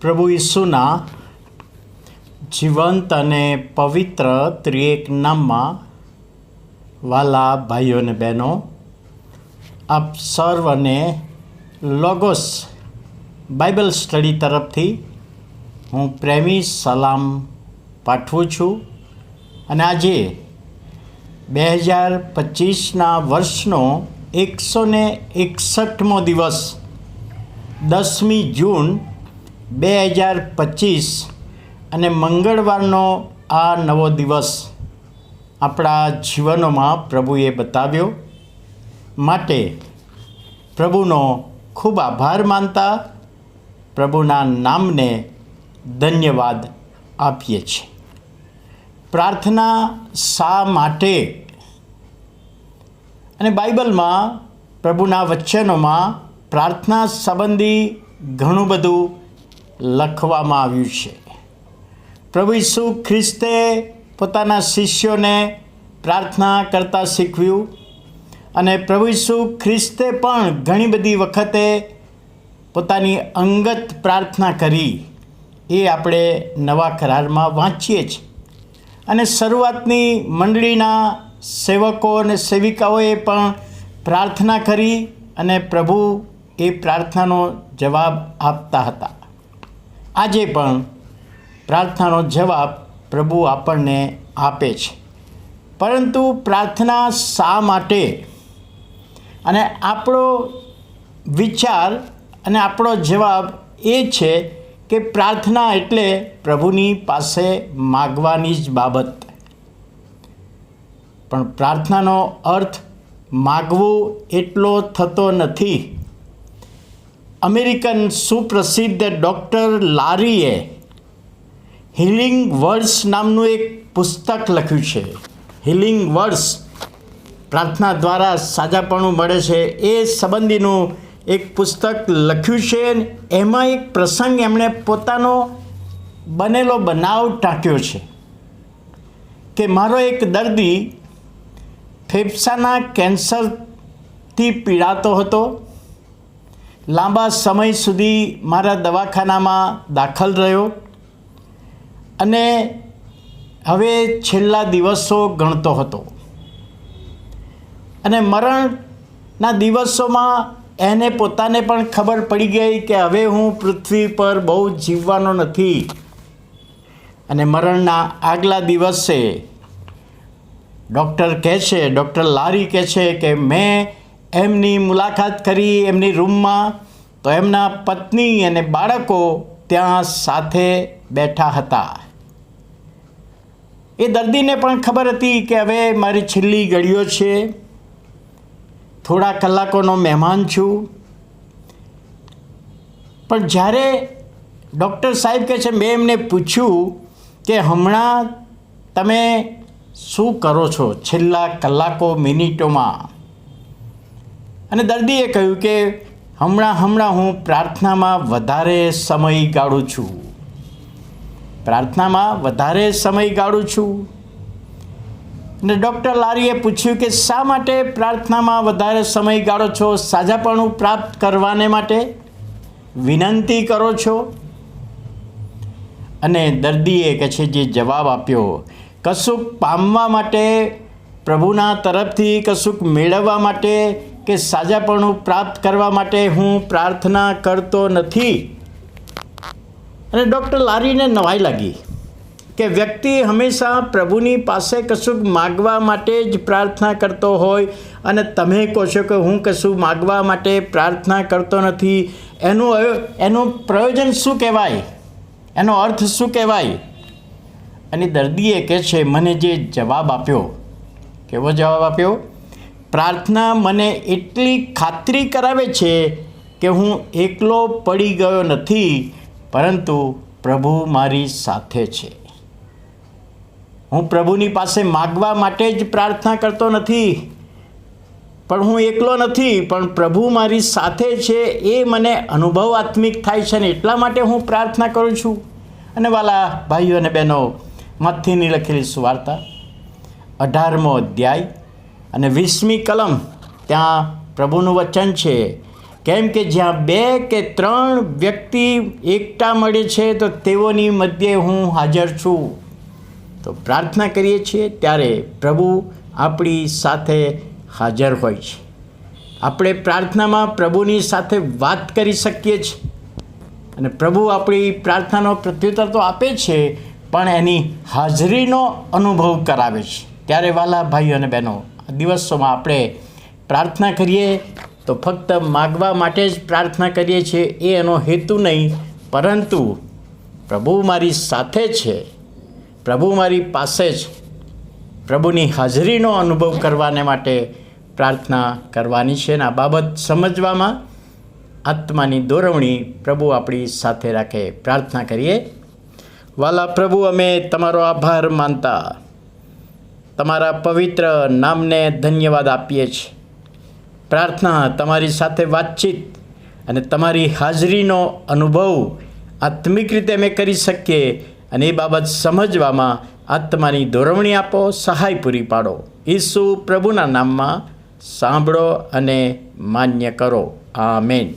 પ્રભુ ઈસુના જીવંત અને પવિત્ર ત્રિએક નામમાં વાલા ભાઈઓ અને બહેનો, આપ સર્વને લોગોસ બાઇબલ સ્ટડી તરફથી હું પ્રેમી સલામ પાઠવું છું. અને આજે બે હજાર પચીસના વર્ષનો એકસો ને એકસઠમો દિવસ દસમી જૂન બે હજાર પચીસ અને મંગળવારનો આ નવો દિવસ આપણા જીવનોમાં પ્રભુએ બતાવ્યો. માટે પ્રભુનો ખૂબ આભાર માનતા પ્રભુના નામને ધન્યવાદ આપીએ છીએ. પ્રાર્થના શા માટે? અને બાઇબલમાં પ્રભુના વચનોમાં પ્રાર્થના સંબંધી ઘણું બધું લખવામાં આવ્યું છે. પ્રભુ ઈસુ ખ્રિસ્તે પોતાના શિષ્યોને પ્રાર્થના કરતા શીખવ્યું અને પ્રભુ ઈસુ ખ્રિસ્તે પણ ઘણી બધી વખતે પોતાની અંગત પ્રાર્થના કરી એ આપણે નવા કરારમાં વાંચીએ છીએ. અને શરૂઆતની મંડળીના સેવકો અને સેવિકાઓએ પણ પ્રાર્થના કરી અને પ્રભુ એ પ્રાર્થનાનો જવાબ આપતા હતા. આજે પણ પ્રાર્થનાનો જવાબ પ્રભુ આપણને આપે છે. પરંતુ પ્રાર્થના શા માટે? અને આપણો વિચાર અને આપણો જવાબ એ છે કે પ્રાર્થના એટલે પ્રભુની પાસે માગવાની જ બાબત. પણ પ્રાર્થનાનો અર્થ માગવું એટલો થતો નથી. અમેરિકન સુપ્રસિદ્ધ ડૉક્ટર લારીએ હિલિંગ વર્ડ્સ નામનું એક પુસ્તક લખ્યું છે. હિલિંગ વર્ડ્સ પ્રાર્થના દ્વારા સાજાપણું મળે છે. એ સંબંધીનું એક પુસ્તક લખ્યું છે એમાં એક પ્રસંગ એમણે પોતાનો બનેલો બનાવ ટાંક્યો છે કે મારો એક દર્દી ફેફસાના કેન્સરથી પીડાતો હતો. લાંબા સમય સુધી મારા દવાખાનામાં દાખલ રહ્યો અને હવે છેલ્લા દિવસો ગણતો હતો. અને મરણના દિવસોમાં એને પોતાને પણ ખબર પડી ગઈ કે હવે હું પૃથ્વી પર બહુ જીવવાનો નથી. અને મરણના આગલા દિવસે ડૉક્ટર કહે છે, ડૉક્ટર લારી કહે છે કે મેં એમની મુલાકાત કરી એમની રૂમમાં, તો એમના પત્ની અને બાળકો ત્યાં સાથે બેઠા હતા. એ દર્દીને પણ ખબર હતી કે હવે મારી છેલ્લી ઘડીઓ છે. થોડા કલાકોનો મહેમાન છું. પણ જ્યારે ડૉક્ટર સાહેબ કહે છે, મેં એમને પૂછ્યું કે હમણાં તમે શું કરો છો છેલ્લા કલાકો મિનિટોમાં? અને દર્દીએ કહ્યું કે, હમણાં હમણાં હું પ્રાર્થનામાં વધારે સમય ગાળું છું. પ્રાર્થનામાં વધારે સમય ગાળું છું. અને ડૉક્ટર લારીએ પૂછ્યું કે, શા માટે પ્રાર્થનામાં વધારે સમય ગાળો છો? સાજાપણું પ્રાપ્ત કરવાને માટે વિનંતી કરો છો? અને દર્દીએ કે છે, જે જવાબ આપ્યો, કશુંક પામવા માટે, પ્રભુના તરફથી કશુંક મેળવવા માટે કે સાજાપણું પ્રાપ્ત કરવા માટે હું પ્રાર્થના કરતો નથી? અને ડૉક્ટર લારીને નવાઈ લાગી કે વ્યક્તિ હંમેશા પ્રભુની પાસે કશુંક માગવા માટે જ પ્રાર્થના કરતો હોય અને તમે કહો છો કે હું કશું માગવા માટે પ્રાર્થના કરતો નથી, એનું એનું પ્રયોજન શું કહેવાય? એનો અર્થ શું કહેવાય? અને દર્દીએ કહે છે, મને જે જવાબ આપ્યો. કેવો જવાબ આપ્યો? પ્રાર્થના મને એટલી ખાતરી કરાવે છે કે હું એકલો પડી ગયો નથી, પરંતુ પ્રભુ મારી સાથે છે. હું પ્રભુની પાસે માગવા માટે જ પ્રાર્થના કરતો નથી, પણ હું એકલો નથી, પણ પ્રભુ મારી સાથે છે એ મને અનુભવ આત્મિક થાય છે ને એટલા માટે હું પ્રાર્થના કરું છું. અને વાલા ભાઈઓ અને બહેનો મથીની લખેલી સુવાર્તા, અઢારમો અધ્યાય અને વીસમી કલમ ત્યાં પ્રભુનું વચન છે. કેમ કે જ્યાં બે કે ત્રણ વ્યક્તિ એકતા મળે છે, તો તેઓની મધ્યે હું હાજર છું. તો પ્રાર્થના કરીએ છીએ ત્યારે પ્રભુ આપણી સાથે હાજર હોય છે. આપણે પ્રાર્થનામાં પ્રભુની સાથે વાત કરી શકીએ છીએ અને પ્રભુ આપણી પ્રાર્થનાનો પ્રત્યુત્તર તો આપે છે, પણ એની હાજરીનો અનુભવ કરાવે છે. ત્યારે વાલા ભાઈઓ અને બહેનો દિવસોમાં આપણે પ્રાર્થના કરીએ, તો ફક્ત માગવા માટે જ પ્રાર્થના કરીએ છીએ, એ એનો હેતુ નહીં, પરંતુ પ્રભુ મારી સાથે છે, પ્રભુ મારી પાસે જ પ્રભુની હાજરીનો અનુભવ કરવાને માટે પ્રાર્થના કરવાની છે અને આ બાબત સમજવામાં આત્માની દોરવણી પ્રભુ આપણી સાથે રાખે. પ્રાર્થના કરીએ. વાલા પ્રભુ, અમે તમારો આભાર માનતા તમારા પવિત્ર નામને ધન્યવાદ આપીએ છીએ. પ્રાર્થના તમારી સાથે વાતચીત અને તમારી હાજરીનો અનુભવ આત્મિક રીતે અમે કરી શકીએ અને એ બાબત સમજવામાં આત્માની દોરવણી આપો, સહાય પૂરી પાડો. ઈસુ પ્રભુના નામમાં સાંભળો અને માન્ય કરો. આમેન.